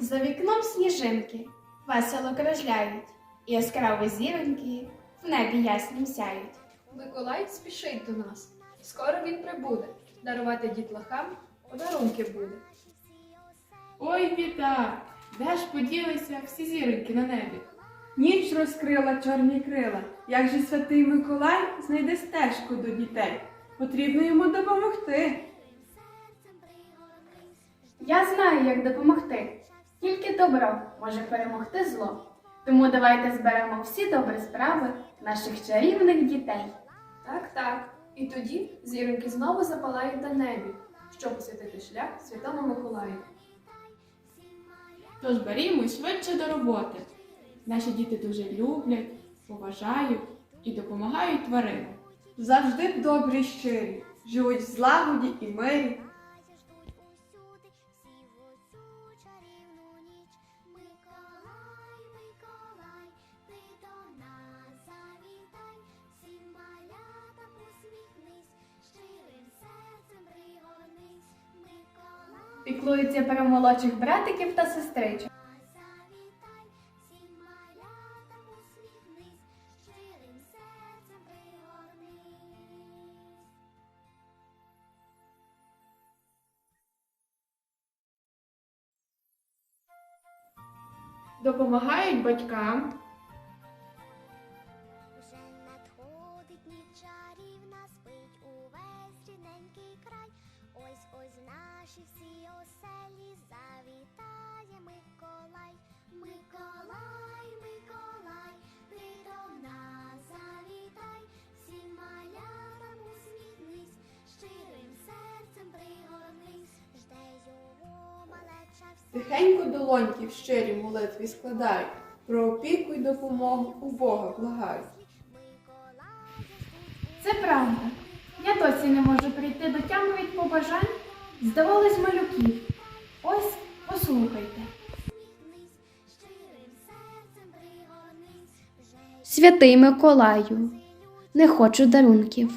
За вікном сніжинки весело кружляють, і яскраві зіроньки в небі яснім сяють. Миколай спішить до нас. Скоро він прибуде. Дарувати дітлахам подарунки буде. Ой, біда! Де ж поділися всі зіроньки на небі? Ніч розкрила чорні крила. Як же святий Миколай знайде стежку до дітей? Потрібно йому допомогти. Я знаю, як допомогти. Добро може перемогти зло. Тому давайте зберемо всі добрі справи наших чарівних дітей. Так, так. І тоді зіроньки знову запалають на небі, щоб освятити шлях святому Миколаю. Тож берімо швидше до роботи. Наші діти дуже люблять, поважають і допомагають тваринам. Завжди добрі й щирі, живуть в злагоді і мирі. Миколай, Піклуються про молодших братиків та сестричок. Допомагають батькам, Вже надходить ніч чарівна, спить увесь рідненький край. Ось ось наші всі Тихенько долоньки в щирі молитві складають. Про опіку й допомогу у Бога благають. Це правда. Я досі не можу прийти до тями від побажань. Здавалось малюків. Ось послухайте. Святий Миколаю, не хочу дарунків.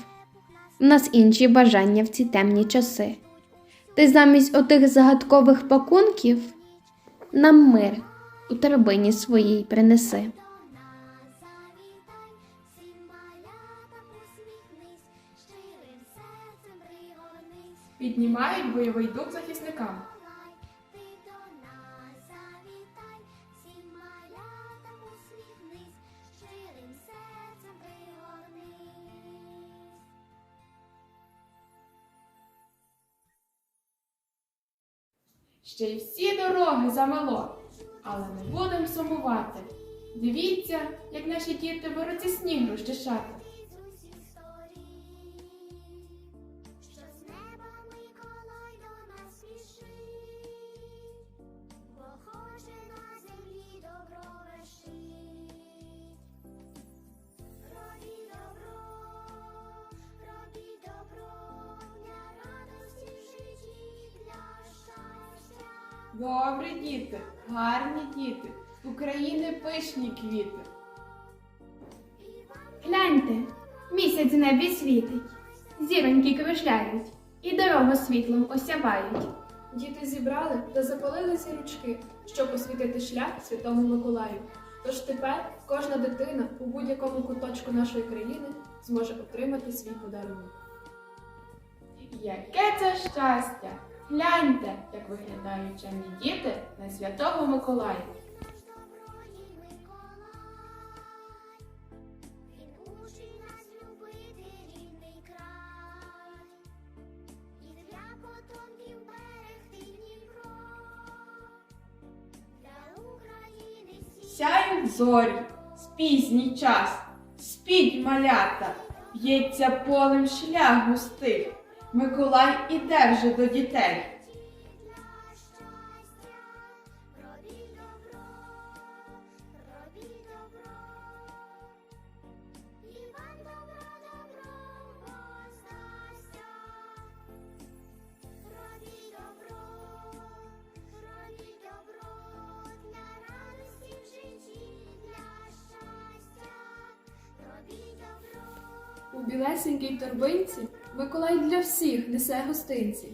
У нас інші бажання в ці темні часи. Ти замість отих загадкових пакунків нам мир у торбині своїй принеси. піднімають бойовий дух захисникам. Ще й всі дороги замело, але не будемо сумувати. Дивіться, як наші діти беруться сніг розчищати. Добрі діти, гарні діти, України пишні квіти. Гляньте, місяць в небі світить, зіроньки кружляють і дорогу світлом осявають. Діти зібрали та запалили ручки, щоб освітити шлях святому Миколаю. Тож тепер кожна дитина у будь-якому куточку нашої країни зможе отримати свій подарунок. Яке це щастя! Гляньте, як виглядають чемні діти на святого Миколая. Сяють зорі, спізній час, спіть малята, б'ється полем шлях густий. Миколай іде вже до дітей. У білесенькій торбинці Миколай для всіх несе гостинці.